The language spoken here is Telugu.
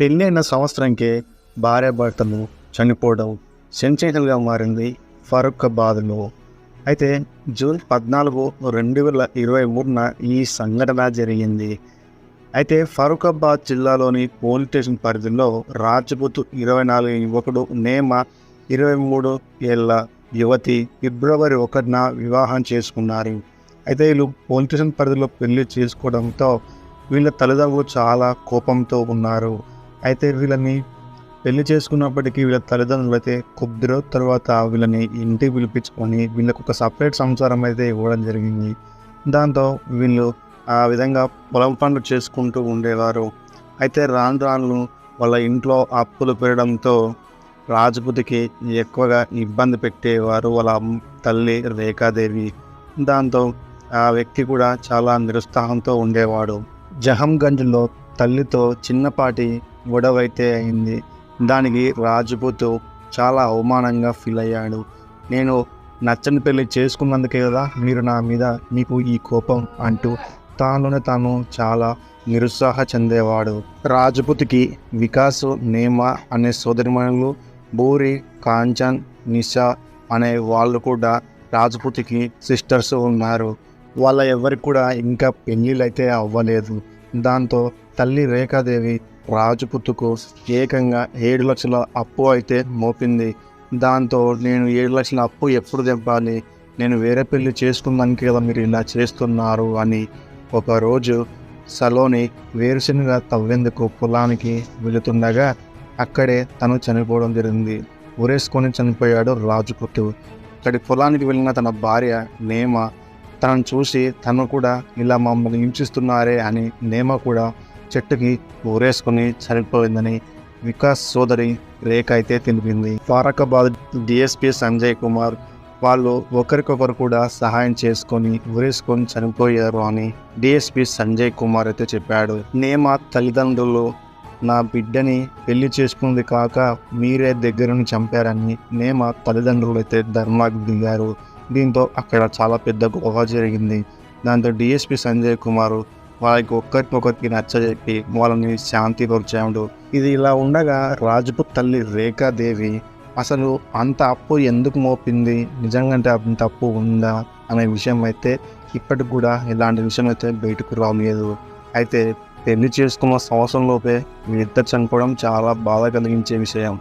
పెళ్ళైన సంవత్సరంకే భార్యాభర్తలు చనిపోవడం సెన్సేషన్గా మారింది ఫరూఖాబాద్లో అయితే జూన్ పద్నాలుగు రెండు వేల ఇరవై మూడున ఈ సంఘటన జరిగింది. అయితే ఫరూఖాబాద్ జిల్లాలోని పోలీస్ స్టేషన్ పరిధిలో రాజ్పుత్ ఇరవై నాలుగు యువకుడు నేమ ఇరవై మూడు ఏళ్ళ యువతి ఫిబ్రవరి ఒకటిన వివాహం చేసుకున్నారు. అయితే వీళ్ళు పోలీస్ స్టేషన్ పరిధిలో పెళ్ళి చేసుకోవడంతో వీళ్ళ తల్లిదండ్రులు చాలా కోపంతో ఉన్నారు. అయితే వీళ్ళని పెళ్ళి చేసుకున్నప్పటికీ వీళ్ళ తల్లిదండ్రులు అయితే కొద్ది రోజుల తర్వాత వీళ్ళని ఇంటికి పిలిపించుకొని వీళ్ళకు ఒక సపరేట్ సంసారం అయితే ఇవ్వడం జరిగింది. దాంతో వీళ్ళు ఆ విధంగా పొలం పనులు చేసుకుంటూ ఉండేవారు. అయితే రాను రాను వాళ్ళ ఇంట్లో అప్పులు పెరగడంతో రాజపుతికి ఎక్కువగా ఇబ్బంది పెట్టేవారు వాళ్ళ అమ్మ- తల్లి రేఖాదేవి. దాంతో ఆ వ్యక్తి కూడా చాలా నిరుత్సాహంతో ఉండేవాడు. జహంగంజ్లో తల్లితో చిన్నపాటి గొడవైతే అయింది. దానికి రాజపుత్ చాలా అవమానంగా ఫీల్ అయ్యాడు. నేను నచ్చని పెళ్ళి చేసుకున్నందుకే కదా మీరు నా మీద మీకు ఈ కోపం అంటూ తానునే తాను చాలా నిరుత్సాహ చెందేవాడు. రాజపుతికి వికాస్ నేమ అనే సోదరిమణులు బూరి కాంచన్ నిషా అనే వాళ్ళు కూడా రాజపుతికి సిస్టర్స్ ఉన్నారు. వాళ్ళ ఎవరికి కూడా ఇంకా పెళ్ళిళ్ళు అయితే అవ్వలేదు. దాంతో తల్లి రేఖాదేవి రాజపుత్తుకు ఏకంగా ఏడు లక్షల అప్పు అయితే మోపింది. దాంతో నేను ఏడు లక్షల అప్పు ఎప్పుడు తెంపాలి? నేను వేరే పెళ్ళి చేసుకుందానికి కదా మీరు ఇలా చేస్తున్నారు అని ఒకరోజు సలోని వేరుశనగ తవ్వేందుకు పొలానికి వెళుతుండగా అక్కడే తను చనిపోవడం జరిగింది. ఉరేసుకొని చనిపోయాడు రాజుపుత్తు అక్కడి పొలానికి వెళ్ళిన తన భార్య నేమ. తనను చూసి తను కూడా ఇలా మమ్మల్ని హింసిస్తున్నారే అని నేమ కూడా చెట్టుకి ఊరేసుకుని చనిపోయిందని వికాస్ సోదరి రేఖ అయితే తెలిపింది. ఫారకాబాద్ డిఎస్పీ సంజయ్ కుమార్ వాళ్ళు ఒకరికొకరు కూడా సహాయం చేసుకొని ఊరేసుకొని చనిపోయారు అని డిఎస్పీ సంజయ్ కుమార్ అయితే చెప్పాడు. నేమ తల్లిదండ్రులు నా బిడ్డని పెళ్ళి చేసుకుంది కాక మీరే దగ్గరని చంపారని నేమ తల్లిదండ్రులు అయితే ధర్మాకి దిగారు. దీంతో అక్కడ చాలా పెద్ద గొడవ జరిగింది. దాంతో డిఎస్పి సంజయ్ కుమార్ వాళ్ళకి ఒక్కరికొకరికి నచ్చజెప్పి వాళ్ళని శాంతి పరిచాడు ఇది ఇలా ఉండగా రాజపుత్ తల్లి రేఖాదేవి అసలు అంత అప్పు ఎందుకు మోపింది? నిజంగా అంటే అంత అప్పు ఉందా? అనే విషయం అయితే ఇప్పటికి కూడా ఇలాంటి విషయం అయితే బయటకు రాలేదు. అయితే పెళ్ళి చేసుకున్న సంవత్సరంలోపే వీరిద్దరు చనిపోవడం చాలా బాధ కలిగించే విషయం.